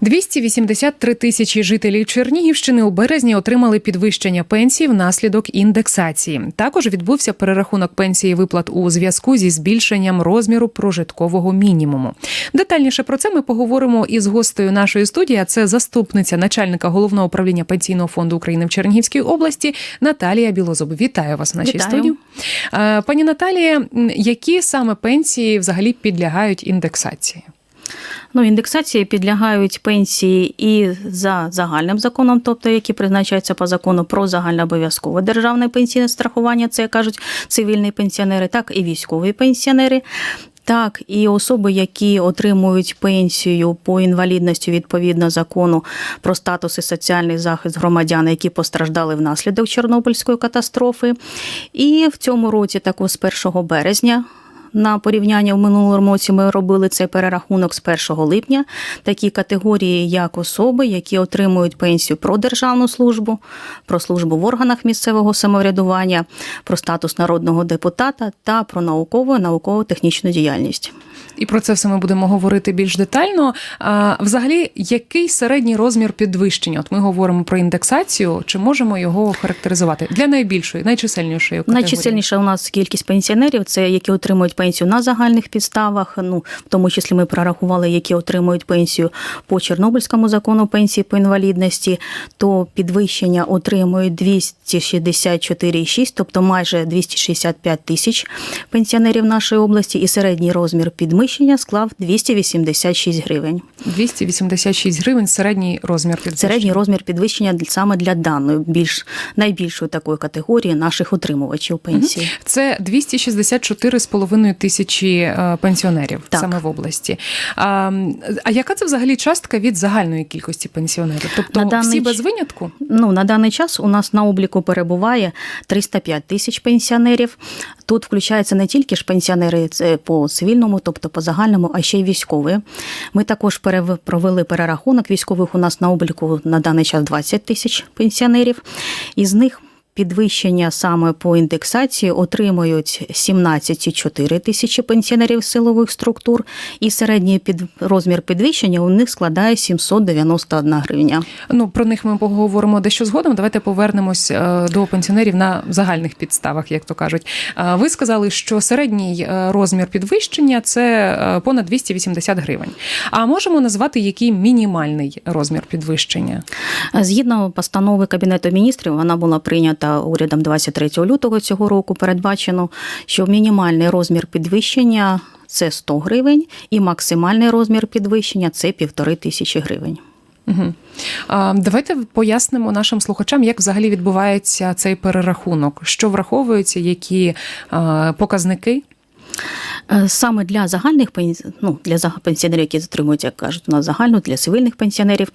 283 тисячі жителів Чернігівщини у березні отримали підвищення пенсій внаслідок індексації. Також відбувся перерахунок пенсії виплат у зв'язку зі збільшенням розміру прожиткового мінімуму. Детальніше про це ми поговоримо із гостею нашої студії. а Це заступниця начальника головного управління пенсійного фонду України в Чернігівській області Наталія Білозуб. Вітаю вас в нашій Вітаю. студії. Е, Пані Наталія, які саме пенсії взагалі підлягають індексації? Ну, індексації підлягають пенсії і за загальним законом, тобто які призначаються по закону про загальнообов'язкове державне пенсійне страхування, це кажуть цивільні пенсіонери, так і військові пенсіонери. Так, і особи, які отримують пенсію по інвалідності відповідно закону про статус і соціальний захист громадян, які постраждали внаслідок Чорнобильської катастрофи. І в цьому році, також з 1 березня, на порівняння в минулому році ми робили цей перерахунок з 1 липня. Такі категорії, як особи, які отримують пенсію про державну службу, про службу в органах місцевого самоврядування, про статус народного депутата та про наукову і науково-технічну діяльність. І про це все ми будемо говорити більш детально. А, взагалі, який середній розмір підвищення? От ми говоримо про індексацію. Чи можемо його характеризувати для найбільшої, найчисельнішої категорії? Найчисельніша у нас кількість пенсіонерів, це які отримують пенсію на загальних підставах. Ну в тому числі ми прорахували, які отримують пенсію по Чорнобильському закону пенсії по інвалідності, то підвищення отримують 264,6, тобто майже 265 тисяч пенсіонерів нашої області, і середній розмір підвищення склав 286 гривень. 286 гривень середній розмір підвищення. Середній розмір підвищення саме для даної більш найбільшої такої категорії наших отримувачів пенсії. Це 264,5 тисячі е, пенсіонерів Так. саме в області. А, а яка це взагалі частка від загальної кількості пенсіонерів? Тобто На даний всі без винятку? Ну, на даний час у нас на обліку перебуває 305 тисяч пенсіонерів. Тут включаються не тільки ж пенсіонери по цивільному, тобто по загальному, а ще й військові. Ми також провели перерахунок військових. У нас на обліку на даний час 20 тисяч пенсіонерів. Із них Підвищення саме по індексації отримують 17,4 тисячі пенсіонерів силових структур, і середній під розмір підвищення у них складає 791 гривня. Ну про них ми поговоримо дещо згодом. Давайте повернемось е, до пенсіонерів на загальних підставах, як то кажуть. Е, Ви сказали, що середній е, розмір підвищення це понад 280 гривень. А можемо назвати який мінімальний розмір підвищення? Згідно постанови Кабінету міністрів, вона була прийнята урядом 23 лютого цього року. Передбачено, що мінімальний розмір підвищення це 100 гривень, і максимальний розмір підвищення це півтори тисячі гривень. Давайте пояснимо нашим слухачам, як взагалі відбувається цей перерахунок, що враховується, які показники. Е, Саме для загальних ну, для пенсіонерів, які отримують, як кажуть, у нас загальну, для цивільних пенсіонерів,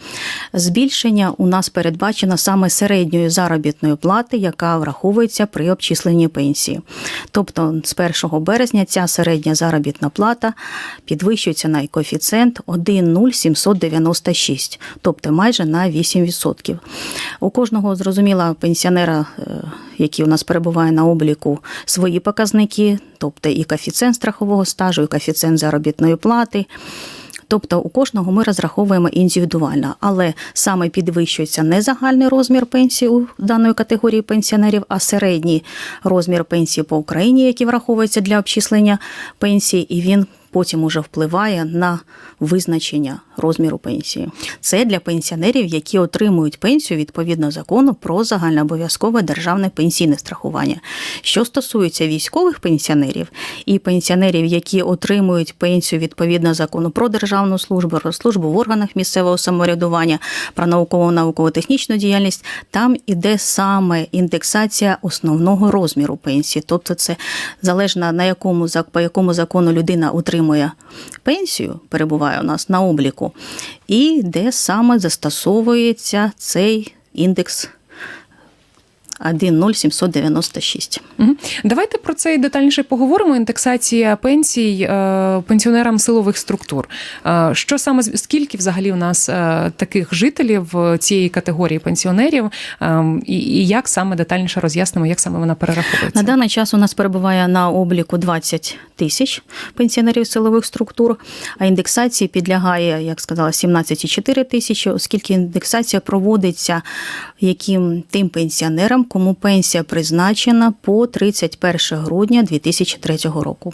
збільшення у нас передбачено саме середньої заробітної плати, яка враховується при обчисленні пенсії. Тобто з 1 березня ця середня заробітна плата підвищується на коефіцієнт 1,0796, тобто майже на 8%. У кожного зрозуміла пенсіонера, е, який у нас перебуває на обліку, свої показники, тобто і коефіцієнт страхового стажу, і коефіцієнт заробітної плати. Тобто у кожного ми розраховуємо індивідуально, але саме підвищується не загальний розмір пенсії у даної категорії пенсіонерів, а середній розмір пенсії по Україні, який враховується для обчислення пенсії, і він потім уже впливає на визначення розміру пенсії. Це для пенсіонерів, які отримують пенсію відповідно закону про загальнообов'язкове державне пенсійне страхування. Що стосується військових пенсіонерів і пенсіонерів, які отримують пенсію відповідно закону про державну службу, про службу в органах місцевого самоврядування, про наукову науково-технічну діяльність, там іде саме індексація основного розміру пенсії. Тобто, це залежно на якому по якому закону людина отримує пенсію, перебуває у нас на обліку, і де саме застосовується цей індекс 10796. Мгм. Давайте про це і детальніше поговоримо. Індексація пенсій е, пенсіонерам силових структур. Е, Що саме скільки взагалі у нас е, таких жителів цієї категорії пенсіонерів, і як саме детальніше роз'яснимо, як саме вона перераховується? На даний час у нас перебуває на обліку 20 тисяч пенсіонерів силових структур, а індексації підлягає, як сказала, 17,4 тисячі, оскільки індексація проводиться яким тим пенсіонерам, кому пенсія призначена по 31 грудня 2003 року.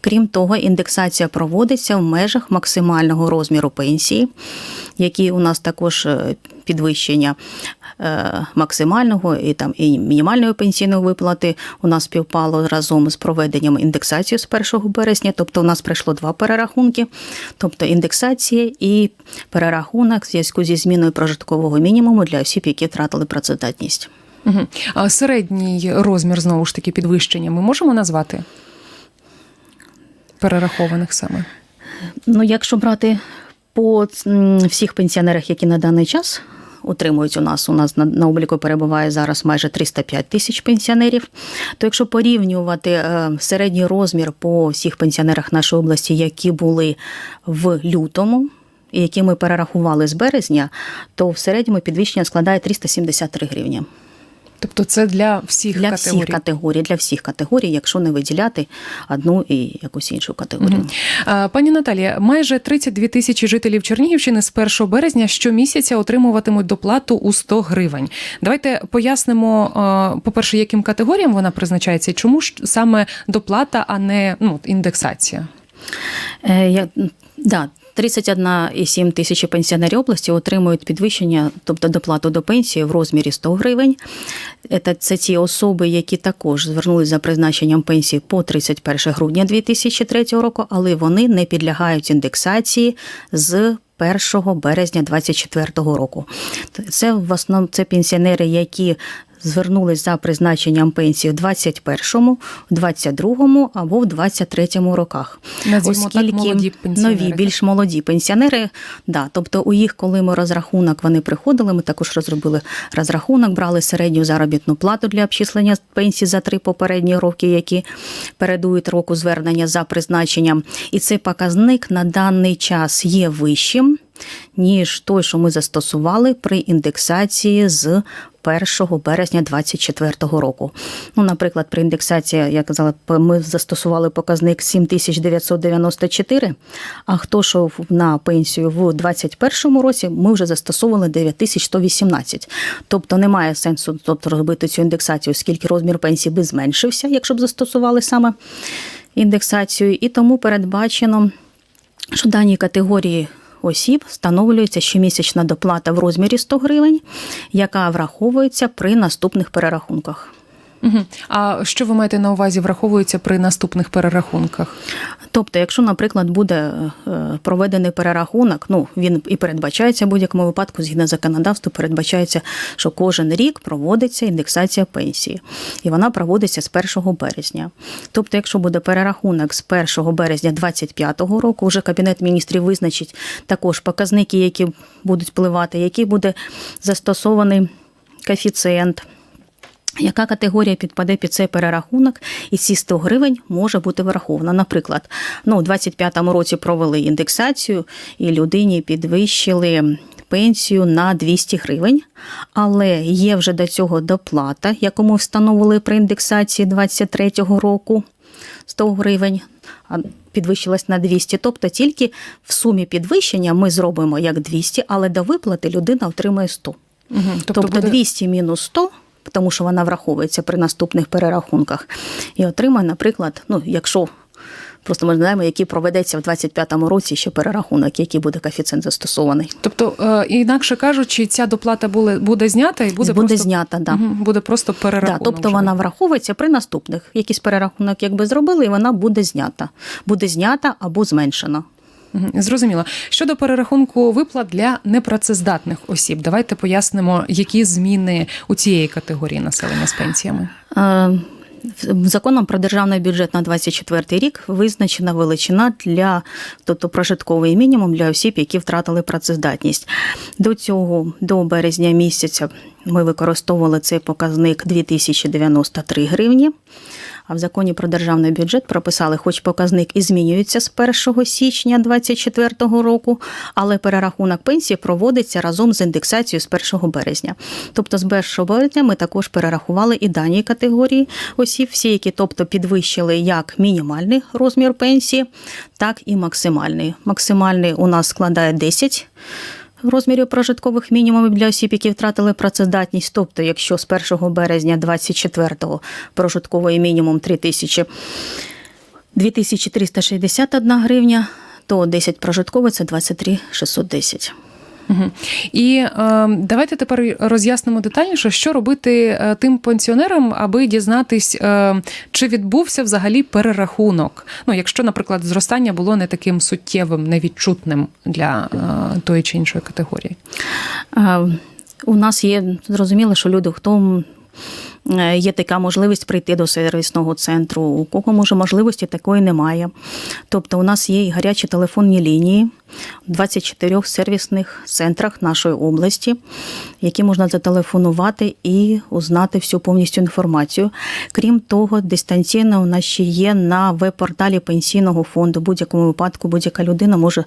Крім того, індексація проводиться в межах максимального розміру пенсії, який у нас також е, підвищення е, максимального і там і мінімальної пенсійної виплати у нас співпало разом з проведенням індексації з 1 березня. Тобто, у нас пройшло два перерахунки, тобто індексація і перерахунок в зв'язку зі зміною прожиткового мінімуму для осіб, які втратили працездатність. Угу. А середній розмір знову ж таки підвищення ми можемо назвати перерахованих саме? Ну, якщо брати по всіх пенсіонерах, які на даний час утримують у нас, у нас на, на обліку перебуває зараз майже 305 тисяч пенсіонерів. То якщо порівнювати е, середній розмір по всіх пенсіонерах нашої області, які були в лютому. І які ми перерахували з березня, то в середньому підвищення складає 373 гривні. Тобто це для всіх Для категорій. всіх категорій, для всіх категорій, якщо не виділяти одну і якусь іншу категорію. А, Пані Наталія, майже 32 тисячі жителів Чернігівщини з 1 березня щомісяця отримуватимуть доплату у 100 гривень. Давайте пояснимо, по-перше, яким категоріям вона призначається, і чому ж саме доплата, а не ну, індексація. Е, я, да, 31,7 тисячі пенсіонерів області отримують підвищення, тобто доплату до пенсії в розмірі 100 гривень. Це, ті особи, які також звернулися за призначенням пенсії по 31 грудня 2003 року, але вони не підлягають індексації з 1 березня 2024 року. Це в основному це пенсіонери, які звернулись за призначенням пенсії в 21-му, в 22-му або в 23-му роках. Назвімо так, молоді нові, більш молоді пенсіонери, да, тобто у їх, коли ми розрахунок, вони приходили, ми також розробили розрахунок, брали середню заробітну плату для обчислення пенсії за три попередні роки, які передують року звернення за призначенням. І цей показник на даний час є вищим, ніж той, що ми застосували при індексації з 1 березня 2024 року. Ну, наприклад, при індексації, я казала, ми застосували показник 7994, а хто йшов на пенсію в 2021 році, ми вже застосовували 9118. Тобто немає сенсу тобто, робити цю індексацію, оскільки розмір пенсії би зменшився, якщо б застосували саме індексацію, і тому передбачено, що даній категорії осіб встановлюється щомісячна доплата в розмірі 100 гривень, яка враховується при наступних перерахунках. Угу. А що ви маєте на увазі, враховується при наступних перерахунках? Тобто, якщо, наприклад, буде е, проведений перерахунок, ну він і передбачається в будь-якому випадку, згідно законодавству, передбачається, що кожен рік проводиться індексація пенсії, і вона проводиться з 1 березня. Тобто, якщо буде перерахунок з 1 березня 2025 року, вже кабінет міністрів визначить також показники, які будуть впливати, який буде застосований коефіцієнт. Яка категорія підпаде під цей перерахунок, і ці 100 гривень може бути врахована. Наприклад, ну, у 25-му році провели індексацію, і людині підвищили пенсію на 200 гривень, але є вже до цього доплата, яку ми встановили при індексації 23-го року 100 гривень. Підвищилась на 200, тобто тільки в сумі підвищення ми зробимо як 200, але до виплати людина отримає 100. Угу. Тобто, 200 мінус 100, тому що вона враховується при наступних перерахунках, і отримає, наприклад, ну, якщо просто ми знаємо, який проведеться в 25-му році ще перерахунок, який буде коефіцієнт застосований. Тобто, е, інакше кажучи, ця доплата буде, буде знята і буде, Буде просто, знята, да. Мгм, буде просто Да, тобто вже. вона враховується при наступних. Якийсь перерахунок, якби зробили, і вона буде знята. Буде знята або зменшена. Зрозуміло. Щодо перерахунку виплат для непрацездатних осіб, давайте пояснимо, які зміни у цієї категорії населення з пенсіями. Законом про державний бюджет на 2024 рік визначена величина для тобто прожитковий мінімум для осіб, які втратили працездатність. До цього, до березня місяця, ми використовували цей показник 2093 гривні. А в законі про державний бюджет прописали, хоч показник і змінюється з 1 січня 2024 року, але перерахунок пенсії проводиться разом з індексацією з 1 березня. Тобто з 1 березня ми також перерахували і дані категорії осіб, всі, які тобто підвищили як мінімальний розмір пенсії, так і максимальний. Максимальний у нас складає 10 в розмірі прожиткових мінімумів для осіб, які втратили працездатність. Тобто, якщо з 1 березня 24-го прожитковий мінімум 3 тисячі 2361 гривня, то 10 прожитковий це 23 610. Угу. І е, давайте тепер роз'яснимо детальніше, що робити е, тим пенсіонерам, аби дізнатись, е, чи відбувся взагалі перерахунок. Ну, якщо, наприклад, зростання було не таким суттєвим, невідчутним для е, тої чи іншої категорії. Е, У нас є зрозуміло, що люди, хто е, є така можливість прийти до сервісного центру, у кого може можливості такої немає. Тобто, у нас є і гарячі телефонні лінії в 24 сервісних центрах нашої області, які можна зателефонувати і узнати всю повністю інформацію. Крім того, дистанційно у нас ще є на веб-порталі пенсійного фонду. В будь-якому випадку будь-яка людина може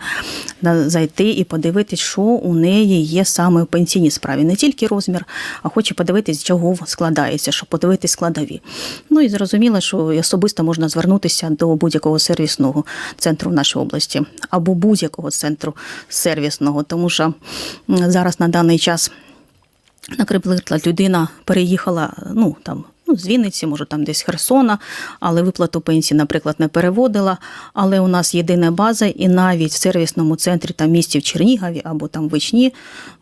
зайти і подивитись, що у неї є саме в пенсійній справі. Не тільки розмір, а хоче подивитись, чого складається, щоб подивитись складові. Ну і зрозуміло, що особисто можна звернутися до будь-якого сервісного центру в нашій області або будь-якого центру сервісного, тому що зараз на даний час. Наприклад, людина переїхала ну там ну, з Вінниці, може там десь Херсона, але виплату пенсії, наприклад, не переводила. Але у нас єдина база, і навіть в сервісному центрі там місті в Чернігові або там Вичні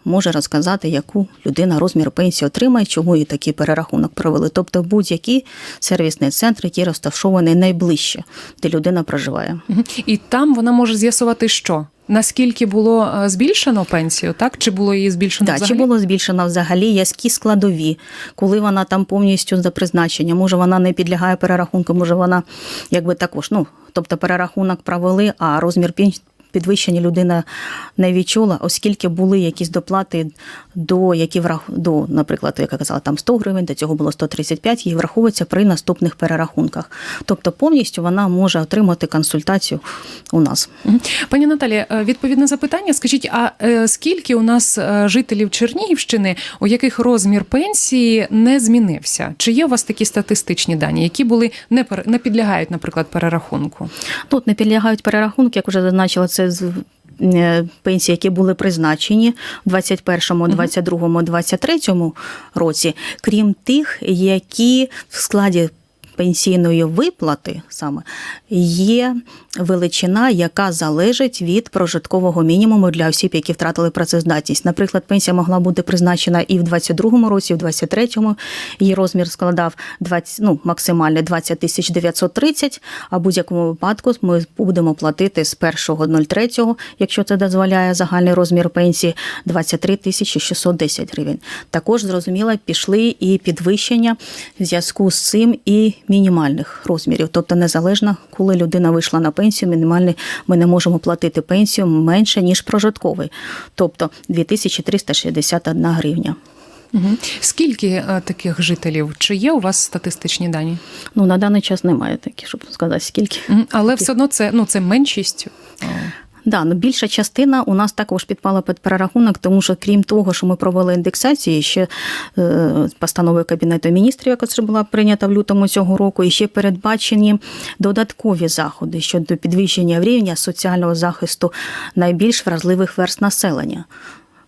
може розказати, яку людина розмір пенсії отримає, чому їй такий перерахунок провели. Тобто будь-який сервісний центр, який розташований найближче, де людина проживає. І там вона може з'ясувати, що наскільки було е, збільшено пенсію, так? Чи було її збільшено Так, взагалі? чи було збільшено взагалі які складові, коли вона там повністю за призначення, може вона не підлягає перерахунку, може вона якби також, ну тобто перерахунок провели, а розмір підвищення людина не відчула, оскільки були якісь доплати до які врах... до, наприклад, як я казала, там 100 гривень, до цього було 135, їй враховується при наступних перерахунках. Тобто повністю вона може отримати консультацію у нас. Пані Наталі, е, відповідне запитання. Скажіть, а е, скільки у нас е, жителів Чернігівщини, у яких розмір пенсії не змінився? Чи є у вас такі статистичні дані, які були не пер- не підлягають, наприклад, перерахунку? Тут не підлягають перерахунки, як вже зазначила, це з е, пенсії, які були призначені в 21, 22, 23 році, крім тих, які в складі пенсійної виплати саме є величина, яка залежить від прожиткового мінімуму для осіб, які втратили працездатність. Наприклад, пенсія могла бути призначена і в 22-му році, і в 23-му. Її розмір складав 20, ну, максимальний 20 тисяч 930, а в будь-якому випадку ми будемо платити з 1.03, якщо це дозволяє загальний розмір пенсії, 23 тисячі 610 гривень. Також, зрозуміло, пішли і підвищення в зв'язку з цим і мінімальних розмірів. Тобто, незалежно, коли людина вийшла на пенсію, мінімальний ми не можемо платити пенсію менше, ніж прожитковий. Тобто 2361 гривня. Угу. Скільки е, таких жителів? Чи є у вас статистичні дані? Ну, на даний час немає таких, щоб сказати, скільки. Але все одно це ну це меншість. Да, ну більша частина у нас також підпала під перерахунок, тому що крім того, що ми провели індексацію, ще е, постанови Кабінету міністрів, яка це була прийнята в лютому цього року, і ще передбачені додаткові заходи щодо підвищення рівня соціального захисту найбільш вразливих верст населення.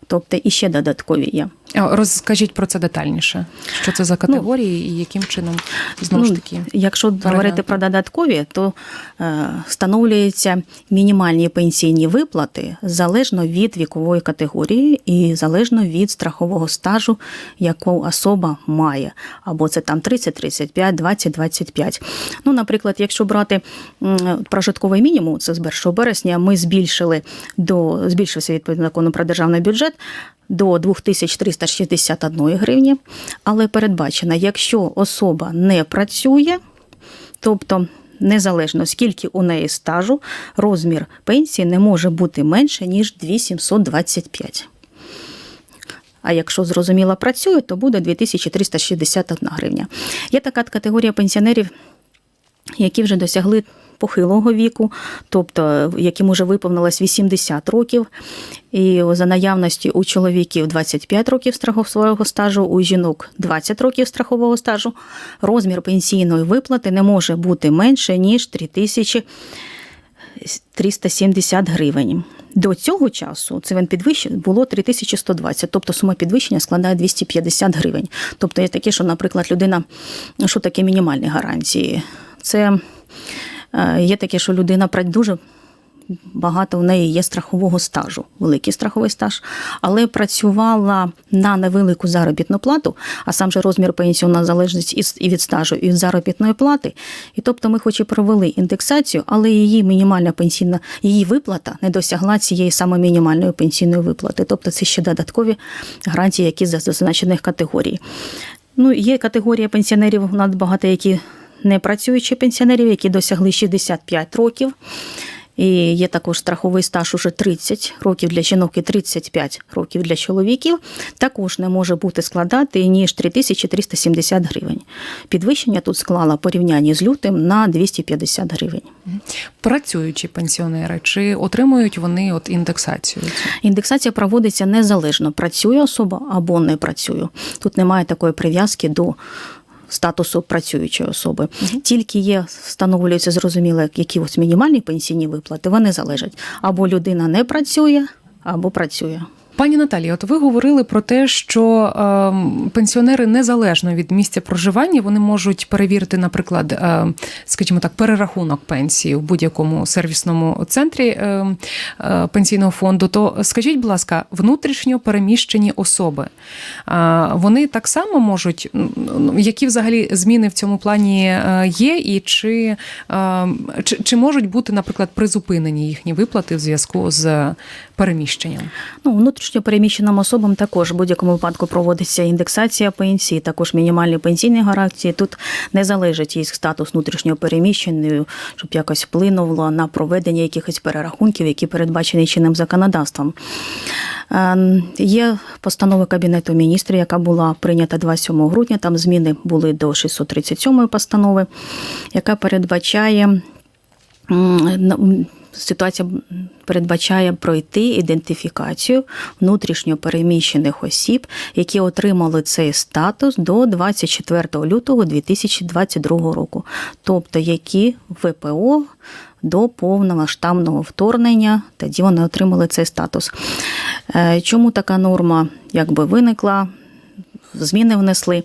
Тобто і ще додаткові є. Е, Розкажіть про це детальніше. Що це за категорії і яким чином знову ж Ну, таки? Якщо варіанти. говорити про додаткові, то е, встановлюються мінімальні пенсійні виплати залежно від вікової категорії і залежно від страхового стажу, яку особа має. Або це там 30, 35, 20, 25. Ну, наприклад, якщо брати прожитковий мінімум, це з 1 березня, ми збільшили до збільшився відповідно закону про державний бюджет до 2361 гривні, але передбачено, якщо особа не працює, тобто незалежно скільки у неї стажу, розмір пенсії не може бути менше, ніж 2725. А якщо зрозуміло працює, то буде 2361 гривня. Є така категорія пенсіонерів, які вже досягли похилого віку, тобто яким уже виповнилось 80 років. І за наявності у чоловіків 25 років страхового стажу, у жінок 20 років страхового стажу, розмір пенсійної виплати не може бути менше, ніж 3370 гривень. До цього часу це він підвищення було 3120, тобто сума підвищення складає 250 гривень. Тобто є таке, що, наприклад, людина, ну, що таке мінімальні гарантії? Це є таке, що людина дуже багато в неї є страхового стажу, великий страховий стаж, але працювала на невелику заробітну плату, а сам же розмір пенсії у нас залежить і від стажу, і від заробітної плати. І тобто ми хоч і провели індексацію, але її мінімальна пенсійна, її виплата не досягла цієї саме мінімальної пенсійної виплати. Тобто це ще додаткові гарантії, які з зазначених категорій. Ну, є категорія пенсіонерів, у багато які не працюючі пенсіонерів, які досягли 65 років. І є також страховий стаж уже 30 років для жінок і 35 років для чоловіків. Також не може бути складати ніж 3370 гривень. Підвищення тут склала порівняння з лютим на 250 гривень. Працюючі пенсіонери, чи отримують вони от індексацію? Індексація проводиться незалежно, працює особа або не працює. Тут немає такої прив'язки до статусу працюючої особи. Тільки є, встановлюється зрозуміло, які ось мінімальні пенсійні виплати, вони залежать. Або людина не працює, або працює. Пані Наталія, от ви говорили про те, що ем, пенсіонери незалежно від місця проживання вони можуть перевірити, наприклад, ем, скажімо так, перерахунок пенсії в будь-якому сервісному центрі ем, е, пенсійного фонду. То скажіть, будь ласка, внутрішньо переміщені особи е, вони так само можуть, ну, які взагалі зміни в цьому плані е, є, і чи, ем, чи, чи можуть бути, наприклад, призупинені їхні виплати в зв'язку з переміщенням? Ну, внутрішньо переміщеним особам також в будь-якому випадку проводиться індексація пенсії, також мінімальні пенсійні гарантії. Тут не залежить їх статус внутрішньо переміщеною, щоб якось вплинуло на проведення якихось перерахунків, які передбачені чинним законодавством. Е, Є постанова Кабінету міністрів, яка була прийнята 27 грудня. Там зміни були до 637 постанови, яка передбачає ситуація передбачає пройти ідентифікацію внутрішньо переміщених осіб, які отримали цей статус до 24 лютого 2022 року, тобто які ВПО до повномасштабного вторгнення, тоді вони отримали цей статус. Е, Чому така норма якби виникла? Зміни внесли,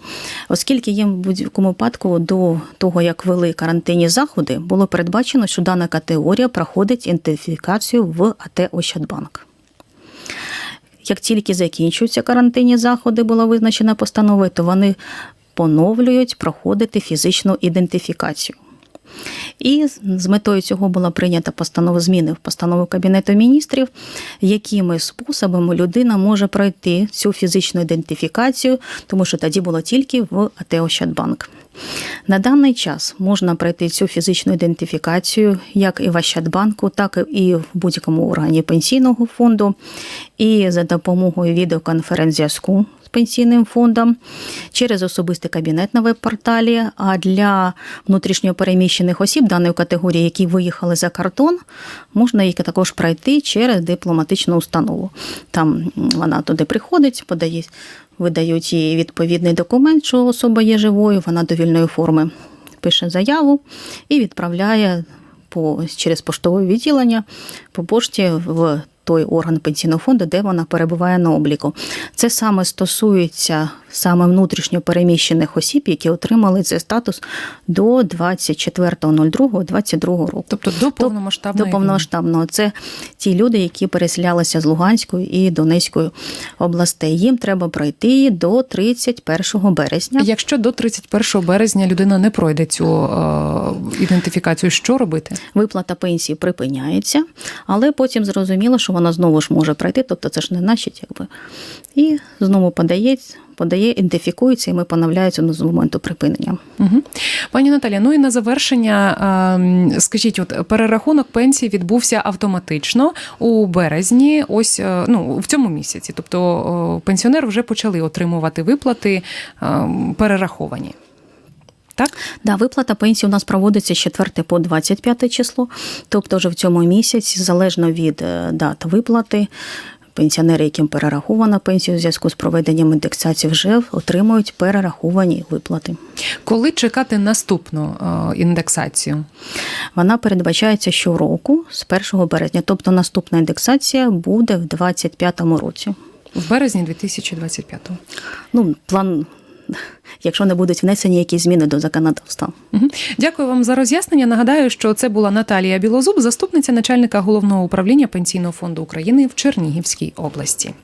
оскільки їм в будь-якому випадку до того, як вели карантинні заходи, було передбачено, що дана категорія проходить ідентифікацію в АТ Ощадбанк. Як тільки закінчуються карантинні заходи, була визначена постанова, то вони поновлюють проходити фізичну ідентифікацію. І з метою цього була прийнята постанова зміни в постанову Кабінету міністрів, якими способами людина може пройти цю фізичну ідентифікацію, тому що тоді було тільки в АТ Ощадбанк. На даний час можна пройти цю фізичну ідентифікацію як і в Ощадбанку, так і в будь-якому органі пенсійного фонду, і за допомогою відеоконференц-зв'язку пенсійним фондом через особистий кабінет на веб-порталі. А для внутрішньопереміщених осіб даної категорії, які виїхали за кордон, можна їх також пройти через дипломатичну установу. Там вона туди приходить, подає, видають їй відповідний документ, що особа є живою, вона довільної форми пише заяву і відправляє по, через поштове відділення по пошті в той орган пенсійного фонду, де вона перебуває на обліку. Це саме стосується саме внутрішньо переміщених осіб, які отримали цей статус до 24.02.22 року. Тобто до повномасштабної До повномасштабного це ті люди, які переселялися з Луганської і Донецької областей. Їм треба пройти до 31 березня. Якщо до 31 березня людина не пройде цю е, ідентифікацію, що робити? Виплата пенсії припиняється, але потім зрозуміло, що вона знову ж може пройти, тобто це ж не значить, якби. І знову подає, подає, ідентифікується і ми поновляються з моменту припинення. Угу. Пані Наталя, ну і на завершення, ем, скажіть, от перерахунок пенсії відбувся автоматично у березні, ось е, ну в цьому місяці. Тобто пенсіонери вже почали отримувати виплати ем, перераховані. Так? Да, виплата пенсії у нас проводиться з 4 по 25 число, тобто вже в цьому місяці, залежно від е, дат виплати, пенсіонери, яким перерахована пенсія у зв'язку з проведенням індексації, вже отримують перераховані виплати. Коли чекати наступну е, індексацію? Вона передбачається щороку з 1 березня, тобто наступна індексація буде в 2025 році. В березні 2025-го. Ну, план, якщо не будуть внесені якісь зміни до законодавства. Дякую вам за роз'яснення. Нагадаю, що це була Наталія Білозуб, заступниця начальника головного управління Пенсійного фонду України в Чернігівській області.